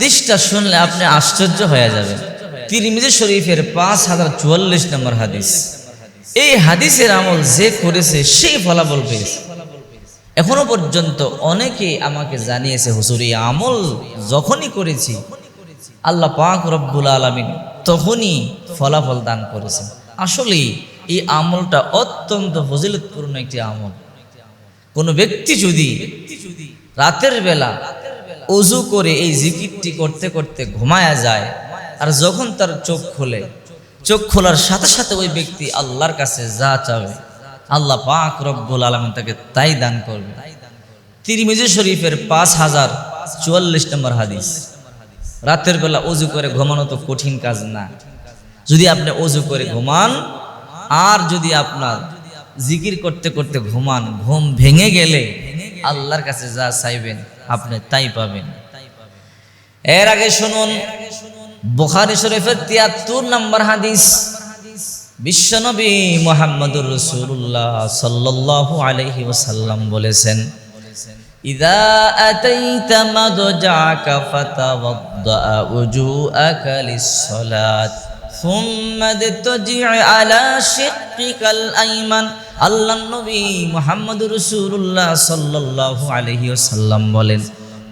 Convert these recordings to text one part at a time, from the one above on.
হাদিসটা শুনলে আপনি আশ্চর্য হয়ে যাবেন। তিরমিজি শরীফের পাঁচ হাজার চুয়াল্লিশ নম্বর হাদিস। এই হাদিসের আমল যে করেছে, সেই ফলাফল পেয়েছে। এখনও পর্যন্ত অনেকে আমাকে জানিয়েছে, হুজুর, এই আমল যখনই করেছি, আল্লাহ পাক রব্বুল আলমিন তখনই ফলাফল দান করেছেন। আসলেই এই আমলটা অত্যন্ত ফজিলতপূর্ণ একটি আমল। কোনো ব্যক্তি যদি রাতের বেলা অজু করে এই জিকিরটি করতে করতে ঘুমায়া যায় আর যখন তার চোখ খোলে, চোখ খোলার সাথে সাথে ওই ব্যক্তি আল্লাহর কাছে যা চাবে, আল্লাহ পাক রব্বুল আলমিন তাকে তাই দান করবে। তিরমিজি শরীফের পাঁচ হাজার চুয়াল্লিশ নম্বর হাদিস। রাতের বেলা অজু করে ঘুমানো তো কঠিন কাজ না। যদি আপনি অজু করে ঘুমান, আর যদি আপনার জিকির করতে করতে ঘুমান, ঘুম ভেঙে গেলে আল্লাহর কাছে যা চাইবেন আপনি তাই পাবেন এর আগে শুনুন বুখারী শরীফের তিয়াত্তর নম্বর হাদিস বিশ্বনবী মোহাম্মদুর রসুল্লাহ সাল্লাল্লাহু আলাইহি ওয়াসাল্লাম বলেছেন إذا أتيت مضجعك فتوضأ وجوءك للصلاة ثم اضطجع على شقك الأيمن আল্লাহ নবী মোহাম্মদ রসুল্লাহ সাল্লাল্লাহু আলাইহি ওয়াসাল্লাম বলেন,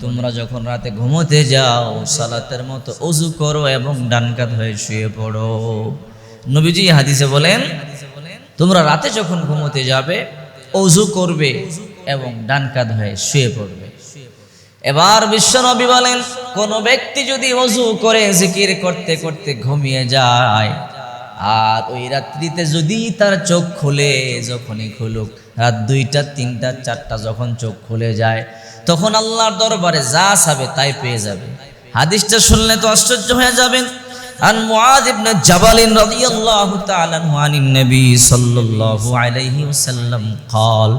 তোমরা যখন রাতে ঘুমোতে যাও, সালাতের মতো অজু করো এবং ডান কাত হয়ে শুয়ে পড়ো। নবীজি হাদিসে বলেন, তোমরা রাতে যখন ঘুমোতে যাবে অজু করবে এবং ডান কাঁধ হয়ে শুয়ে পড়বে। এবার বিশ্বনবী বলেন, কোন ব্যক্তি যদি অজু করে জিকির করতে করতে ঘুমিয়ে যায় আর ওই রাত্রিতে যদি তার চোখ খুলে যখনই খুলুক রাত দুইটা তিনটা চারটা যখন চোখ খুলে যায় তখন আল্লাহর দরবারে যা চাবে তাই পেয়ে যাবে হাদিসটা শুনলে তো আশ্চর্য হয়ে যাবেন عن معاذ بن جبل رضي الله تعالى عنه عن النبي صلى الله عليه وسلم قال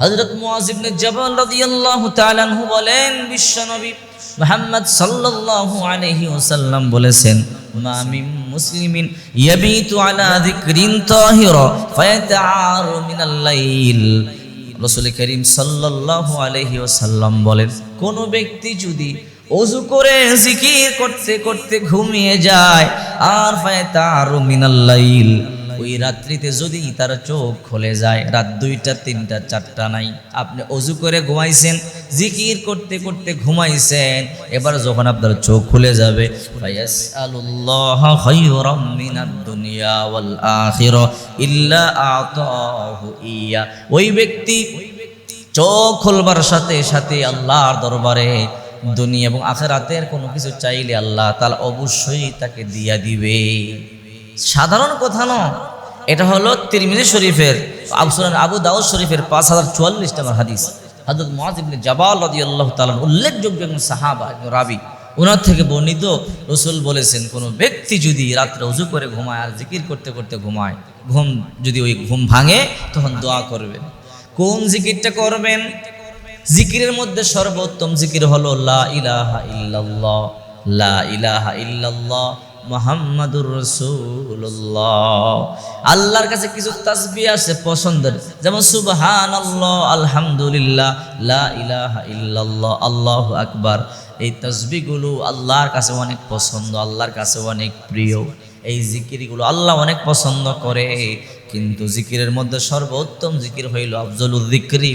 হযরত মুআজ ইবনে জাবাল রাদিয়াল্লাহু তাআলা আনহু বলেন বিশ্বনবী মুহাম্মদ সাল্লাল্লাহু আলাইহি ওয়াসাল্লাম বলেছেন মা মিন মুসলিমিন ইয়াবিতু আলা যিকরিন তাহিরা ফায়াতাআরু মিনাল লাইল। রাসূল করিম সাল্লাল্লাহু আলাইহি ওয়াসাল্লাম বলেন, কোন ব্যক্তি যদি অজু করে জিকির করতে করতে ঘুমিয়ে যায়, আর ফায়াতাআরু মিনাল লাইল। ওই রাত্রিতে যদি তার চোখ খুলে যায়, রাত দুইটা, তিনটা, চারটা নাই, আপনি অজু করে ঘুমাইছেন, জিকির করতে করতে ঘুমাইছেন, এবার যখন আপনার চোখ খুলে যাবে ওই ব্যক্তি চোখ খুলবার সাথে সাথে আল্লাহর দরবারে দুনিয়া এবং আখেরাতের কোনো কিছু চাইলে আল্লাহ তাআলা অবশ্যই তাকে দিয়া দিবে। সাধারণ কথা ন। এটা হলো তিরমিজি শরীফের আবসুলান আবু দাউদ শরীফের পাঁচ হাজার চুয়াল্লিশ নম্বর হাদিস। হজরত মহাজ ইবনে জাবাল রদি আল্লাহ উল্লেখযোগ্য একজন সাহাবা, একজন রাবি। ওনার থেকে বর্ণিত রসুল বলেছেন, কোনো ব্যক্তি যদি রাত্রে উজু করে ঘুমায় আর জিকির করতে করতে ঘুমায়, ঘুম যদি ওই ঘুম ভাঙে, তখন দোয়া করবেন। কোন জিকিরটা করবেন? জিকিরের মধ্যে সর্বোত্তম জিকির হলো লা ইলাহা ইল্লাল্লাহ, লা ইলাহা ইল্লাল্লাহ মোহাম্মদুর রসুল্লাহ আল্লাহর কাছে কিছু তাসবি আছে পছন্দের। যেমন সুবহান আল্লাহ আলহামদুলিল্লাহ, লা ইলাহা ইল্লাল্লাহ, আল্লাহু আকবার। এই তসবিগুলো আল্লাহর কাছে অনেক পছন্দ, আল্লাহর কাছে অনেক প্রিয়। এই জিকিরগুলো আল্লাহ অনেক পছন্দ করে, কিন্তু জিকিরের মধ্যে সর্বোত্তম জিকির হইল আফজল জিক্রি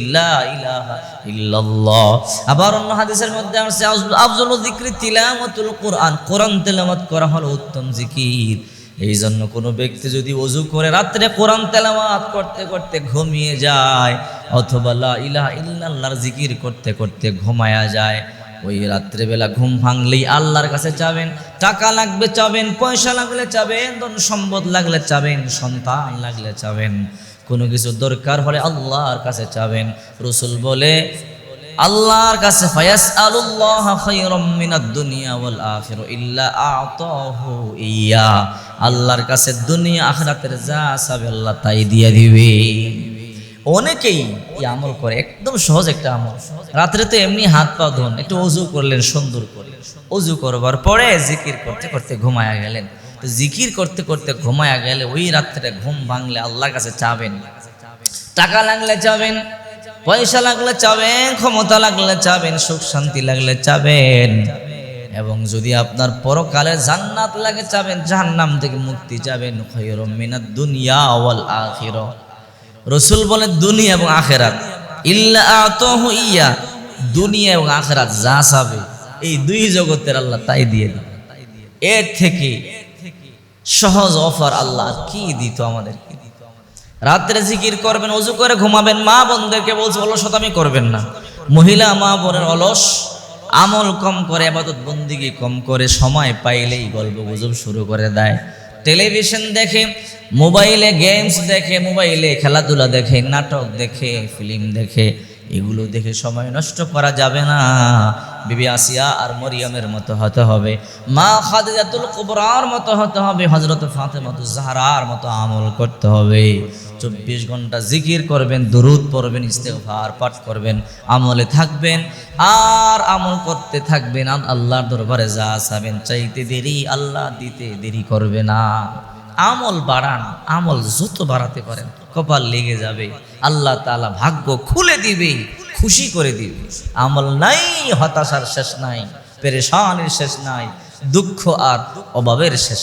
ইল্লাল্লাহ। আবার অন্য হাদিসের মধ্যে আছে আফজল জিক্রি তিলামতুল কোরআন কোরআন তেলামত করা হলো উত্তম জিকির। এই জন্য কোনো ব্যক্তি যদি অজু করে রাত্রে কোরআন তেলামাত করতে করতে ঘুমিয়ে যায়, অথবা লা ইলাহা ইল্লাল্লাহর জিকির করতে করতে ঘুমায়া যায় ওই রাত্রেবেলা ঘুম ভাঙলেই আল্লাহর কাছে চাবেন, টাকা লাগবে চাবেন, পয়সা লাগলে চাবেন, ধন সম্পদ লাগলে চাবেন, সন্তান লাগলে চাবেন। কোনো কিছু দরকার হলে আল্লাহর কাছে চাবেন। রসুল বলে, আল্লাহর কাছে ফায়াস আলুল্লাহ খায়রাম দুনিয়া ওয়াল আখিরা ইল্লা আতাহু ইয়া। আল্লাহর কাছে দুনিয়া আখিরাতের যা চাবে আল্লাহ তাই দিয়ে দিবে। অনেকেই এই আমল করে, একদম সহজ একটা আমল। রাত্রে তো এমনি হাত পা ধোন, একটু অজু করলেন, সুন্দর করে অজু করবার পরে জিকির করতে করতে ঘুমায়া গেলেন। তো জিকির করতে করতে ঘুমায়া গেলে ওই রাত্রে ঘুম ভাঙলে আল্লাহর কাছে চাবেন। টাকা লাগলে চাবেন, পয়সা লাগলে চাবেন, ক্ষমতা লাগলে চাবেন, সুখ শান্তি লাগলে চাবেন। এবং যদি আপনার পরকালে জান্নাত লাগে চাবেন, জাহান্নাম থেকে মুক্তি চাবেন। খৈরম মিনাদ দুনিয়া ওয়াল আখিরা। রসুল বলেন, দুনিয়া এবং আখেরাত। ইল্লা ইয়া, দুনিয়া এবং আখেরাত যা চাবে, এই দুই জগতের আল্লাহ তাই দিয়ে দিবে। এর থেকে সহজ অফার আল্লাহ কি দিত আমাদের রাত্রে জিকির করবেন, অজু করে ঘুমাবেন, মা বোনদেরকে বলছে অলসতামি করবেন না। মহিলা, মা বোনের অলস, আমল কম করে, আবাদত বন্দিগি কম করে, সময় পাইলেই গল্প গুজব শুরু করে দেয়। টেলিভিশন দেখে, মোবাইলে গেমস দেখে, মোবাইলে খেলাধুলা দেখে, নাটক দেখে, ফিল্ম দেখে, এগুলো দেখে সময় নষ্ট করা যাবে না। বিবি আসিয়া আর মরিয়মের মতো হতে হবে। মা খাদিজাতুল কুবরার মতো হতে হবে। হজরত ফাতেমাতু জাহরার মতো আমল করতে হবে। চব্বিশ ঘণ্টা জিকির করবেন, দুরুদ পড়বেন, ইস্তেগফার পাঠ করবেন, আমলে থাকবেন, আর আমল করতে থাকবেন, আর আল্লাহর দরবারে যা চাবেন, চাইতে দেরি আল্লাহ দিতে দেরি করবে না। আমল বাড়ান, আমল যত বাড়াতে পারেন, কপাল লেগে যাবে, আল্লাহ তালা ভাগ্য খুলে দিবে, খুশি করে দিবে। আমল নাই, হতাশার শেষ নাই, পেরেশানের শেষ নাই, দুঃখ আর অভাবের শেষ